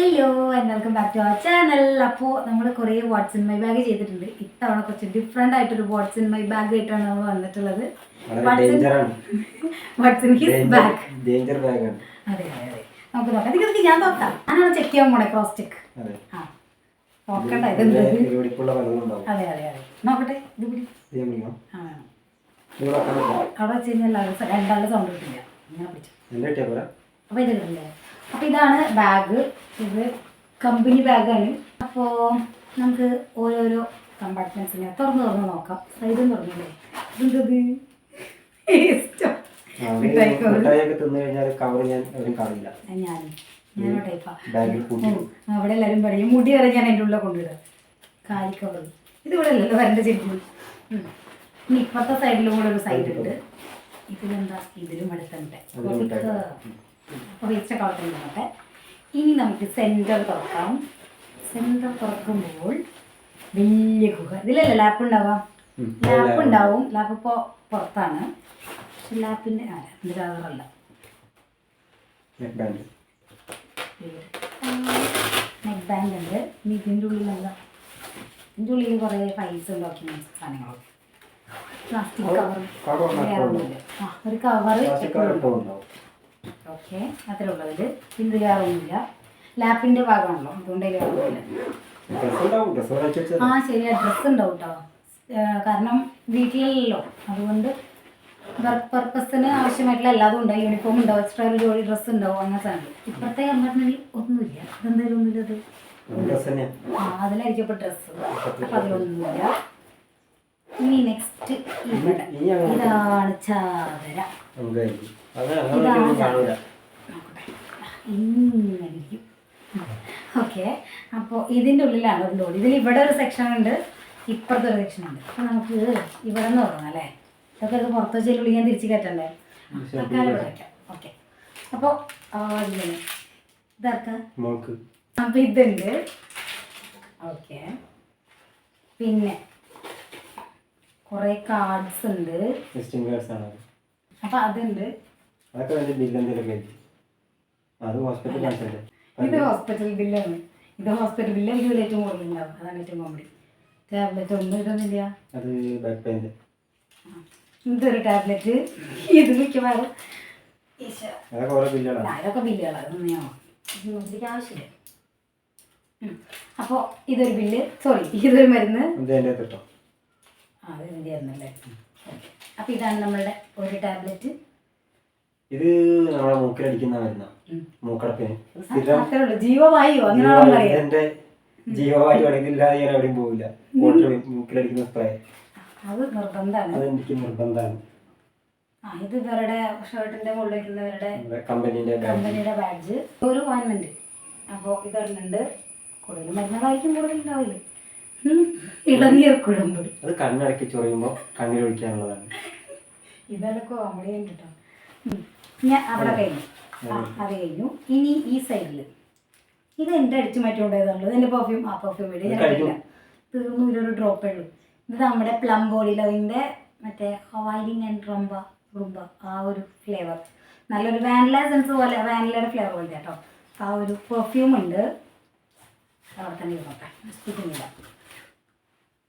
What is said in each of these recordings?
Hello and welcome back to our channel അപ്പോൾ നമ്മൾ കുറേ വാട്സ് ഇൻ മൈ ബാഗ് ചെയ്തിട്ടുണ്ട്. ഇത്തവണ കുറച്ച് ഡിഫറെന്റ് ആയിട്ടൊരു വാട്സ് ഇൻ മൈ ബാഗ് ആയിട്ടാണ് നമ്മൾ വന്നിട്ടുള്ളത്. വാട്സ് ഇൻ ഹിസ് ബാഗ് അതെ അതെ അതെ. നമുക്ക് നോക്കാം. ഞാൻ നോക്കാം. ഞാനാണ് ചെക്ക് ചെയ്യാൻ പോണേ ക്രോസ് ചെക്ക് ആ. നോക്കണ്ട ഇതെന്ത്? പരിപാടിക്കുള്ള പലതും ഉണ്ടാവും അതെ അതെ അതെ. നോക്കട്ടെ ഇത് ആ. അവിടെ വെച്ച് കഴിഞ്ഞാൽ രണ്ടാളുടെ സൗണ്ട് കിട്ടില്ല. ഞാൻ പിടിച്ചു. അപ്പോൾ ഇത് കിട്ടില്ലേ അപ്പോൾ ഇതാണ് ബാഗ് ഇത് കമ്പനി ബാഗാണ് അപ്പോ നമുക്ക് ഓരോരോ കമ്പാർട്ട്മെന്റ്സിനെ തുറന്ന് തുറന്ന് നോക്കാം. സൈഡും തുറന്നില്ലേ? എന്തത് അവിടെ എല്ലാരും പറയും മുടി വരെ ഞാൻ എന്റെ ഉള്ള കൊണ്ടുവിടുക കാലി കവർ ഇത് ഇവിടെ അല്ലല്ലോ വരണ്ട ശരിക്കും. ഇപ്പത്തെ ഇനി ഇപ്പുറത്തെ സൈഡിലും കൂടെ ഒരു സൈഡ് ഉണ്ട്. ഇതിലെന്താ? ഇതിലും അടുത്തുണ്ട് അപ്പോൾ ഇച്ച കളത്തുണ്ട് ഇനി നമുക്ക് സെന്റർ തുറക്കാം. സെന്റർ തുറക്കുമ്പോൾ വലിയ ഗുഹ. ഇതിലല്ലേ ലാപ്പ് ഉണ്ടാവാം. ലാപ്പ് ഉണ്ടാവും. ലാപ്പ് ഇപ്പോൾ പുറത്താണ്. പക്ഷെ ലാപ്പിന്റെ ആ ലാപ്പിന്റെ കളറല്ല നെക്ക് ബാൻഡ് ഉണ്ട്. ഇനി ഇതിന്റെ ഉള്ളിലല്ല ഇതിന്റെ ഉള്ളിൽ കുറേ പൈസ ഡോക്യുമെന്റ്സ് സാധനങ്ങളൊക്കെ പ്ലാസ്റ്റിക് കവർ ആ ഒരു കവർ ഓക്കെ അത്രേ ഉള്ളൂ ഇത് കയറൊന്നുമില്ല ലാപ്പിന്റെ ഭാഗമാണല്ലോ അതുകൊണ്ട് അതിൽ വെച്ചാൽ ആ ശരിയാ ഡ്രസ്സ് ഉണ്ടാവും കേട്ടോ കാരണം വീട്ടിലല്ലോ അതുകൊണ്ട് വർക്ക് പർപ്പസിന് ആവശ്യമായിട്ടുള്ള എല്ലാതും ഉണ്ടാവും. യൂണിഫോം ഉണ്ടാവും എക്സ്ട്രാ ഒരു ജോലി ഡ്രസ്സ് ഉണ്ടാവും അങ്ങനെ സാധനം ഇപ്പോഴത്തെ കമ്പാർട്ട്മെന്റിൽ ഒന്നുമില്ല. അതെന്തായാലും ഒന്നുമില്ല അത്? ആ അതിലായിരിക്കും ഇപ്പോൾ ഡ്രസ്സ് അപ്പം അതിലൊന്നുമില്ല. ഇനി നെക്സ്റ്റ് ഇതാണ് ചാകര നമുക്കായിരിക്കും അത് അങ്ങനെ കാണൂല. നോക്കട്ടെ. ഇങ്ങനെ ഓക്കെ. അപ്പോൾ ഇതിന്റെ ഉള്ളിലാണ് ഒരു ലോഡ്. ഇതിൽ ഇവിടെ ഒരു സെക്ഷൻ ഉണ്ട് ഇപ്പുറത്തെ ഒരു സെക്ഷൻ ഉണ്ട്. അപ്പോൾ നമുക്ക് ഇവിടെ നിന്ന് തുടങ്ങാം അല്ലേ? ഇതൊക്കെ ഇത് പുറത്ത് വെച്ചാൽ ഉള്ളിൽ ഞാൻ തിരിച്ച് കയറ്റണ്ടേ? തൽക്കാലം ഇവിടെ വയ്ക്കാം ഓക്കെ. അപ്പോൾ ഇങ്ങനെ. അപ്പോൾ ഇതുണ്ട്. ഓക്കെ. പിന്നെ കുറേ കാർഡ്സ് ഉണ്ട്. അപ്പോൾ അതുണ്ട്. അതൊക്കെ വലിയ ബില്ല് എന്തെങ്കിലും ആയിരിക്കും അത് ഹോസ്പിറ്റൽ കാണിച്ചല്ലേ ഇത് ഹോസ്പിറ്റൽ ബില്ലാണ് ഇത് ഹോസ്പിറ്റൽ ബില്ല് എനിക്ക് ഏറ്റവും കൂടുതൽ ഉണ്ടാവും അതാണ് ഏറ്റവും കോമഡി ടാബ്ലറ്റ് ഒന്നും ഇതൊന്നുമില്ല അത് ബാക്ക് പെയിന്റെ ഇതൊരു ടാബ്ലറ്റ് ഇത് മിക്കവാറും. അതൊക്കെ ഓരോ ബില്ലുകളാണ് ആ, ഇതൊക്കെ ബില്ലുകളാണ് അതൊന്നും ഞാൻ ഇതിലേക്ക് ആവശ്യമില്ല. അപ്പോൾ ഇതൊരു ബില്ല് സോറി ഇതൊരു മരുന്ന്. അപ്പൊ എന്റെ കിട്ടും. ആ അത് ഇതിന്റെ ആയിരുന്നല്ലേ അപ്പോൾ ഇതാണ് നമ്മളുടെ ഒരു ടാബ്ലറ്റ് ഇത് നമ്മളെ മൂക്കിലടിക്കുന്ന മരുന്ന. മൂക്കടപ്പിന് ജീവവായു എന്റെ ജീവവായു അടങ്ങില്ലാതെ ഞാൻ എവിടെയും പോവില്ല. മൂക്കിലടിക്കുന്ന സ്പ്രേ അത് നിർബന്ധമാണ്. നിർബന്ധമാണ്. ഇത് ഇവരുടെ ബാഗ് കമ്പനിയുടെ ബാഡ്ജ് ഒരു ഓയിൻമെന്റ് അപ്പോൾ ഇതൊരെണ്ണുണ്ട് കൂടുതൽ മരുന്നുകളായിരിക്കും കൂടുതൽ ഉണ്ടാവില്ല. ഇളനീർ കുഴമ്പ്. അത് കണ്ണടക്കി ചൊറിയുമ്പോൾ കണ്ണിലൊഴിക്കാനുള്ളതാണ് ഇതെല്ലാം കോമഡി ഉണ്ട് കേട്ടോ. ഞാൻ അവിടെ കഴിഞ്ഞു. അത്. കഴിഞ്ഞു. ഇനി ഈ സൈഡിൽ ഇത് എന്റെ അടിച്ചു മാറ്റിക്കൊണ്ടേതുള്ളത് എന്റെ പെർഫ്യൂം ആ പെർഫ്യൂം ഇടി. ഞാൻ കഴിക്കില്ല തീർന്നു ഇതിലൊരു ഡ്രോപ്പേ ഉള്ളൂ. ഇത് നമ്മുടെ പ്ലം ബോഡി ലവിന്റെ മറ്റേ ഹവായിലിംഗ് ആൻഡ് റംബ റുംബ ആ ഒരു ഫ്ലേവർ നല്ലൊരു വാനില സെൻസ് പോലെ വാനിലയുടെ ഫ്ലേവർ പോലെ കേട്ടോ ആ ഒരു പെർഫ്യൂം ഉണ്ട്. അവിടെ തന്നെ ഇരുന്നോട്ടെ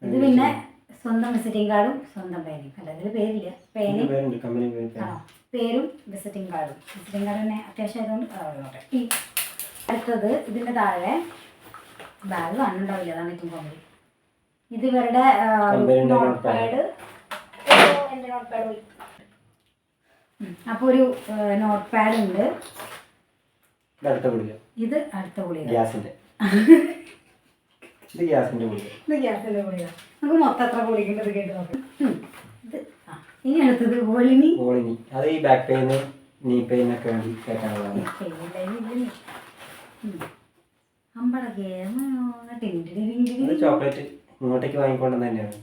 ഇത് പിന്നെ സ്വന്തം വിസിറ്റിംഗ് കാർഡും സ്വന്തം പേനയും. അല്ല ഇതിൽ പേരില്ല. പേര്. ആ പേരും വിസിറ്റിംഗ് കാർഡും വിസിറ്റിംഗ് കാർഡ് തന്നെ അത്യാവശ്യം ആയതുകൊണ്ട് ഈ അടുത്തത് ഇതിന്റെ താഴെ ബാഗ് കാണുന്നുണ്ടാവില്ല? അതാണ് ഏറ്റവും കോമഡി ഇത് ഇവരുടെ നോട്ട്പാഡ് നോട്ട് പാഡ് എന്റെ നോട്ട് പാഡ് പോയി അപ്പോൾ ഒരു നോട്ട് പാഡ് ഉണ്ട്. ഇത് അടുത്ത ഗുളിക. ഗ്യാസിന്റെ ഇത് ഗ്യാസിന്റെ ഗുളിക. നമുക്ക് മൊത്തം എത്ര ഗുളികണ്ടത് കേട്ട് നോക്കാം. ഇത് ആ. ഇനി അടുത്തത് വോളിനി. ഓളിനി അത് ഈ ബാക്ക് പെയിന് നീ പെയിനൊക്കെ വേണ്ടി കയറ്റാനുള്ളതാണ് അമ്പടക്കേ അത് ചോക്ലേറ്റ് ഇങ്ങോട്ടേക്ക് വാങ്ങിക്കൊണ്ടെന്ന് തന്നെയാണ്.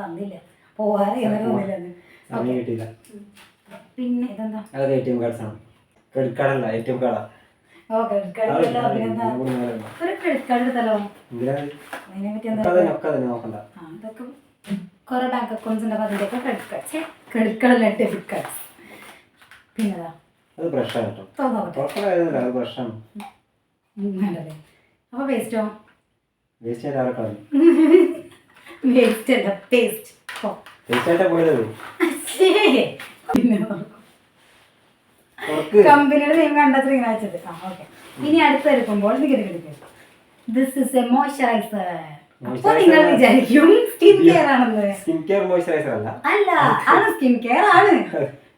തന്നില്ല. പോവാറെ സമയം കിട്ടിയില്ല. പിന്നെ ഇതെന്താ? അത് എ ടി എം കാർഡ്സ് ആണ്. ക്രെഡിറ്റ് കാർഡല്ല എ ടി എം കാർഡാ കാർഡ് ഒരു ക്രെഡിറ്റ് കാർഡ് എടുത്തല്ലോ അതിനെ പറ്റി എന്താ ഒക്കെ ഒക്കെ നോക്കണ്ട. കുറെ ബാങ്ക് അക്കൗണ്ട്സ് ഉണ്ട് അപ്പോൾ അതിന്റെയൊക്കെ ക്രെഡിറ്റ് കാർഡ്സ് ക്രെഡിറ്റ് കാർഡ് അല്ല ഡെബിറ്റ് കാർഡ്സ് പിന്നെതാ? അത് വേണ്ടല്ലേ അപ്പോൾ വേസ്റ്റ് വേസ്റ്റ് അല്ല പേസ്റ്റ് ഓ വേസ്റ്റ് ആയിട്ടാ പോയത്? ഉറക്ക്. കമ്പനിയുടെ നെയിം കണ്ടത്ര ഇങ്ങനെ വെച്ചത്. ആ ഓക്കെ ഇനി അടുത്ത് എടുക്കുമ്പോൾ നികരി കിടക്കും ദിസ് ഇസ് എ മോയ്സ്ചറൈസർ അപ്പൊ നിങ്ങൾ വിചാരിക്കും സ്കിൻ കെയർ ആണെന്ന്. സ്കിൻ കെയർ മോയ്സ്ചറൈസർ അല്ല. സ്കിൻ കെയർ ആണ്.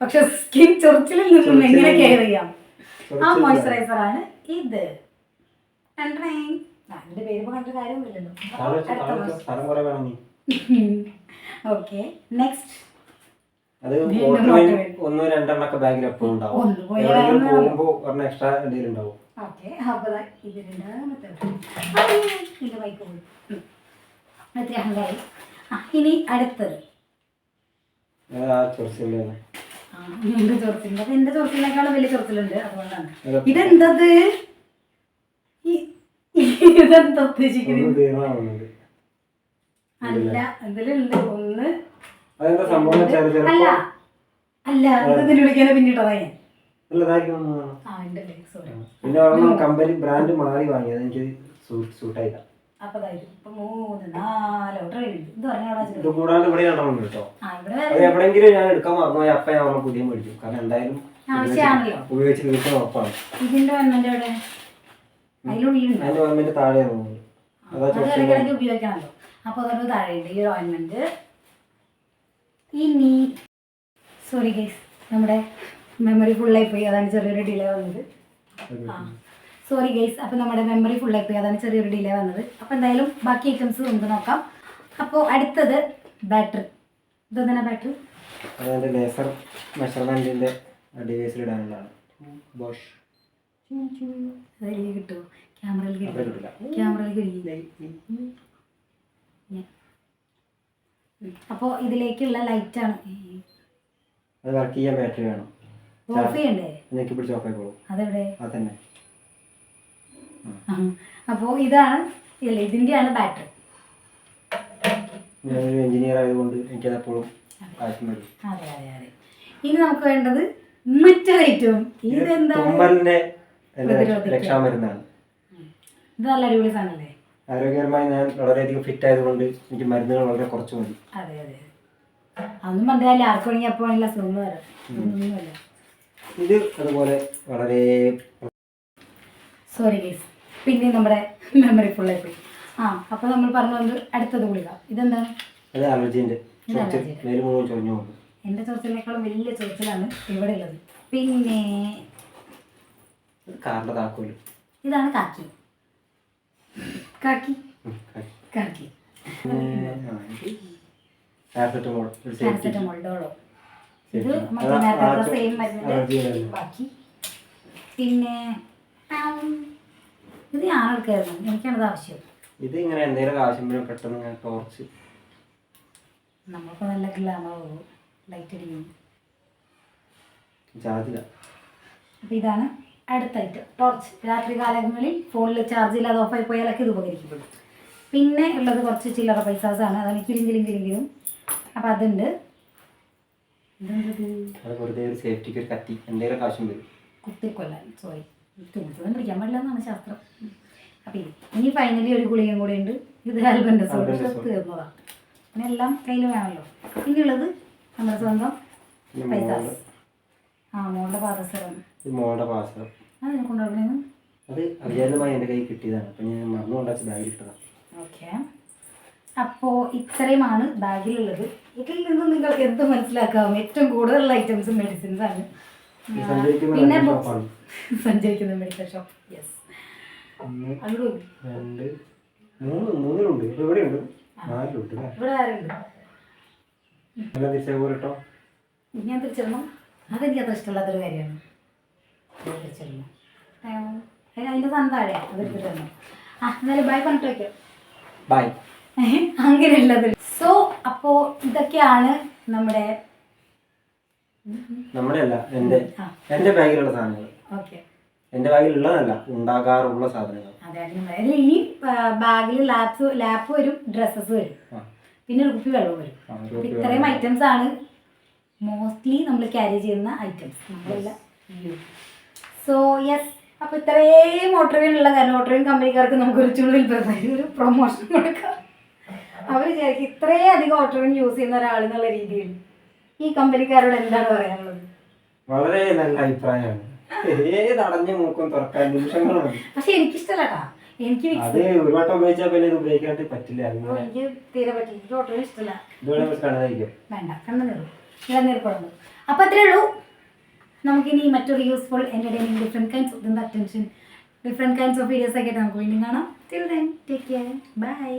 പക്ഷെ സ്കിൻ ചൊറിച്ചിലിൽ നിന്നും എങ്ങനെ കെയർ ചെയ്യാം? ആ. മോയ്സ്ചറൈസർ ആണ് ഇത്. പേര് കണ്ട കാര്യമൊന്നുമില്ലല്ലോ ഓക്കെ നെക്സ്റ്റ് അത്. ഒന്നോ രണ്ടെണ്ണൊക്കെ ബാഗിൽ എപ്പോഴും ഉണ്ടാവും. പോകുമ്പോൾ ഒരെണ്ണം എക്സ്ട്രാ എന്തെങ്കിലും ഉണ്ടാവും ഓക്കെ ബൈക്ക് പോയി. അത്ര അഹങ്കാരി. ആ ഇനി അടുത്തത്. ചൊറിച്ചില്ലേ എന്റെ ചൊറച്ചിലിനേക്കാളും വലിയ ചൊറച്ചിലുണ്ട്. അതുകൊണ്ടാണ്. അതെ. ഇതെന്തത്? ഇതെന്താ ഉദ്ദേശിക്കുന്നത്? അല്ല ഇതിലുണ്ട്. ഒന്ന് അല്ല. അല്ല ഇതിന് വിളിക്കാനെ പിന്നിട്ടതാ ഞാൻ പിന്നെ കമ്പനി ബ്രാൻഡ് മാറി വാങ്ങിയത് എനിക്ക് സൂട്ടായില്ല അപ്പൊ അതായത് ഇപ്പൊ മൂന്ന് നാലോ ട്രെയിൻ ഉണ്ട്? ഇത് പറഞ്ഞാൽ ഇത് കൂടാണ്ട് ഇവിടെ രണ്ടെണ്ണം കേട്ടോ ആ ഇവിടെ അത് വേറെ എവിടെയെങ്കിലും ഞാൻ എടുക്കാൻ മറന്നുപോയി അപ്പ ഞാൻ ഒരെണ്ണം പുതിയ മേടിക്കും കാരണം എന്തായാലും ആവശ്യമാണല്ലോ ഉപയോഗിച്ച് തീർക്കാൻ ഉറപ്പാണ്. ഇതിന്റെ അവിടെ? അതിലുള്ളിലുണ്ട് അതിന്റെ ഓർമ്മന്റെ താഴെയാണ് തോന്നുന്നത് അതാ അത് ചൊറിച്ചിൽ ഇടയ്ക്കിടയ്ക്ക് ഉപയോഗിക്കണമല്ലോ അപ്പോൾ അതൊരു താഴെയുണ്ട് ഈ ഓയിൻമെന്റ് ഇനി സോറി ഗൈസ് നമ്മുടെ മെമ്മറി ഫുള്ളായി പോയി. അതാണ് ചെറിയൊരു ഡിലേ വന്നത്. ആ. സോറി ഗൈസ് അപ്പോൾ നമ്മുടെ മെമ്മറി ഫുൾ പോയി. അതാണ് ചെറിയൊരു ഡിലേ വന്നത്. അപ്പോൾ എന്തായാലും ബാക്കി ഐറ്റംസ് നമുക്ക് നോക്കാം. അപ്പോൾ അടുത്തത് ബാറ്ററി ഇതെന്താണ് ബാറ്ററി അതായത് ലേസർ മെഷർമെന്റിന്റെ ഡിവൈസിൽ ഇടാനുള്ളതാണ്. ബോഷ് അതിലേക്ക് കിട്ടുമോ ക്യാമറയിൽ കിട്ടില്ല. ക്യാമറയിൽ കിട്ടും. അപ്പോൾ ഇതിലേക്കുള്ള ലൈറ്റാണ് അത് വർക്ക് ചെയ്യാൻ ബാറ്ററി വേണം. ഓഫ് ചെയ്യണ്ടേ? അതെവിടെ? അതന്നെ. അപ്പോൾ ഇതാണ് ഇല്ല ഇതിന്റെയാണ് ബാറ്ററി ഞാനൊരു എഞ്ചിനീയർ ആയതുകൊണ്ട് എനിക്കത് എപ്പോഴും അതെ അതെ അതെ. ഇനി നമുക്ക് വേണ്ടത് മറ്റൊരു ഐറ്റവും ഇത് ഇതെന്താണ്? തുമ്മലിന്റെ എന്റെ രക്ഷാമരുന്നാണ് ഇത് നല്ല അടിപൊളി സാധനമല്ലേ? ആരോഗ്യപരമായി ഞാൻ വളരെയധികം ഫിറ്റ് ആയതുകൊണ്ട് എനിക്ക് മരുന്നുകൾ വളരെ കുറച്ച് മതി. അതെ അതെ അതൊന്നും പറഞ്ഞാൽ ആർക്കും വേണമെങ്കിൽ അപ്പോൾ വേണമെങ്കിൽ അസുഖങ്ങൾ വരാം. ഇത് അതുപോലെ വളരെ സോറി ഗേസ് പിന്നെ നമ്മുടെ മെമ്മറി ഫുൾ ആയി പോയി ആ അപ്പോൾ നമ്മൾ പറഞ്ഞു വന്നത് അടുത്തത് ഗുളിക ഇതെന്താണ് അത് അലർജീന്റെ എന്റെ ചൊറിച്ചിലിനേക്കാളും വലിയ ചൊറിച്ചിലാണ് ഇവിടെ ഉള്ളത് പിന്നെ ഇത് ഇതാണ് കാക്കി കാക്കി കാക്കി ഇത് പാരസെറ്റമോൾ പാരസെറ്റമോൾ ഡോളോ ഇത് മറ്റേ നേരത്തെ സെയിം ബാക്കി പിന്നെ ഇത് ഞാൻ എടുക്കായിരുന്നു എനിക്കാണത് ആവശ്യം. ഇത് ഇങ്ങനെ എന്തെങ്കിലും ആവശ്യം വരും പെട്ടെന്ന് ഇങ്ങനെ ടോർച്ച് നമ്മൾക്ക് നല്ല ഗ്ലാമർ പോകും ലൈറ്റ് അടിക്കും ചാർജില്ല അപ്പോൾ ഇതാണ് അടുത്ത ഐറ്റം ടോർച്ച് രാത്രി കാലങ്ങളിൽ ഫോണിൽ ചാർജ് ഇല്ലാതെ ഓഫായി പോയാലൊക്കെ ഇത് ഉപകരിക്കപ്പെടും പിന്നെ ഉള്ളത് കുറച്ച് ചില്ലറ പൈസാസാണ്. അതാണ് കിലും കിലും കിലും കിലും അപ്പോൾ അതുണ്ട്. ഇതെന്തത് അത് വെറുതെ ഒരു സേഫ്റ്റിക്ക് ഒരു കത്തി. എന്തെങ്കിലും ആവശ്യം വരും. കുത്തിക്കൊല്ലാൻ സോറി തുണിക്കൊന്നും പിടിക്കാൻ പാടില്ല എന്നാണ് ശാസ്ത്രം. അപ്പം ഇനി ഫൈനലി ഒരു ഗുളികയും കൂടെ ഉണ്ട്. ഇത് ആൽബൻഡസോൾ Albendazole. തീർന്നതാണ് പിന്നെ എല്ലാം കയ്യിൽ വേണമല്ലോ ഇനിയുള്ളത് നമ്മുടെ സ്വന്തം പൈസാസ്. ആ മോളുടെ പാദസരം മോളുടെ പാദസരം അതിനെ കൊണ്ടുപോകണമെന്ന് അത് അവിചാരിതമായി എന്റെ കയ്യിൽ കിട്ടിയതാണ്. അപ്പം ഞാൻ മറന്നു കൊണ്ടാച്ച് ബാഗിൽ ഇട്ടതാണ് ഓക്കെ. അപ്പോൾ ഇത്രയുമാണ് ബാഗിലുള്ളത്. ഇതിൽ നിന്നും നിങ്ങൾക്ക് എന്ത് മനസ്സിലാക്കാം? ഏറ്റവും കൂടുതലുള്ള ഐറ്റംസ് മെഡിസിൻസ് ആണ്. പിന്നെ. സഞ്ചരിക്കുന്ന മെഡിക്കൽ ഷോപ്പ് യെസ് രണ്ട് മൂന്ന് മൂന്നിലുണ്ട്. ഇപ്പൊ ഇവിടെ ഉണ്ട് നാലിലുണ്ട് ഇവിടെ എല്ലാം ഞാൻ തിരിച്ചിടണം അതെനിക്ക് അത്ര ഇഷ്ടമില്ലാത്തൊരു കാര്യമാണ്. തിരിച്ചിടണം അതിന്റെ സാധനം താഴെയാണ് അത് എടുത്തിട്ട് തരണം ആ എന്നാലും ബൈ പറഞ്ഞിട്ട് വയ്ക്കാം. ബൈ അങ്ങനെയുള്ളത് സോ അപ്പോ ഇതൊക്കെയാണ് നമ്മുടെ നമ്മുടെ അല്ല എന്റെ എന്റെ ബാഗിലുള്ള സാധനങ്ങൾ. ഓക്കെ. ബാഗിൽ ഉള്ളതല്ല ഉണ്ടാകാറുള്ള സാധനങ്ങൾ. അതെ ഈ ബാഗിൽ ലാപ്സ് ലാപ്പ് വരും ഡ്രസ്സസ് വരും. പിന്നെ ഒരു കുപ്പി വെള്ളം വരും. അപ്പൊ ഇത്രയും ഐറ്റംസ് ആണ് മോസ്റ്റ്ലി നമ്മൾ ക്യാരി ചെയ്യുന്ന ഐറ്റംസ് നമ്മളെല്ലാം സോ യെസ് അപ്പൊ ഇത്രയും ഓട്ടോറിയുള്ള കാരണം ഓട്ടോറിയൻ കമ്പനിക്കാർക്ക് നമുക്ക് ഒരു ചുള്ളിൽ ഒരു പ്രൊമോഷൻ കൊടുക്കാം. അവർ വിചാരിക്കും ഇത്രയും അധികം ഓട്ടോറിയൻ യൂസ് ചെയ്യുന്ന ഒരാൾ എന്നുള്ള രീതിയിൽ ഈ കമ്പനിക്കാരോട് എന്താണ് പറയാനുള്ളത്? വളരെ നല്ല അഭിപ്രായമാണ്. ഏത് അടഞ്ഞ മൂക്കും തുറക്കാൻ? നിമിഷങ്ങൾ മതി. പക്ഷെ എനിക്കിഷ്ടമല്ല കേട്ടാ എനിക്ക് അത് മിക്സ് ഒരു വട്ടം ഉപയോഗിച്ചാൽ പിന്നെ ഇത് ഉപയോഗിക്കാനായിട്ട് പറ്റില്ല. അങ്ങനെ എനിക്ക് തീരെ പറ്റില്ല. എനിക്ക് ഓട്ടോറിയൻ ഇഷ്ടമല്ല ഇതുപോലെ കാണാതിരിക്കും വേണ്ട കണ്ണുനീറും ഇളനീർ കുഴമ്പ് അപ്പോൾ അത്രേ ഉള്ളൂ. നമുക്കിനി മറ്റൊരു useful entertaining different kinds of attention different kinds of videos ഒക്കെ നമുക്ക് വീണ്ടും കാണാം. Till then take care bye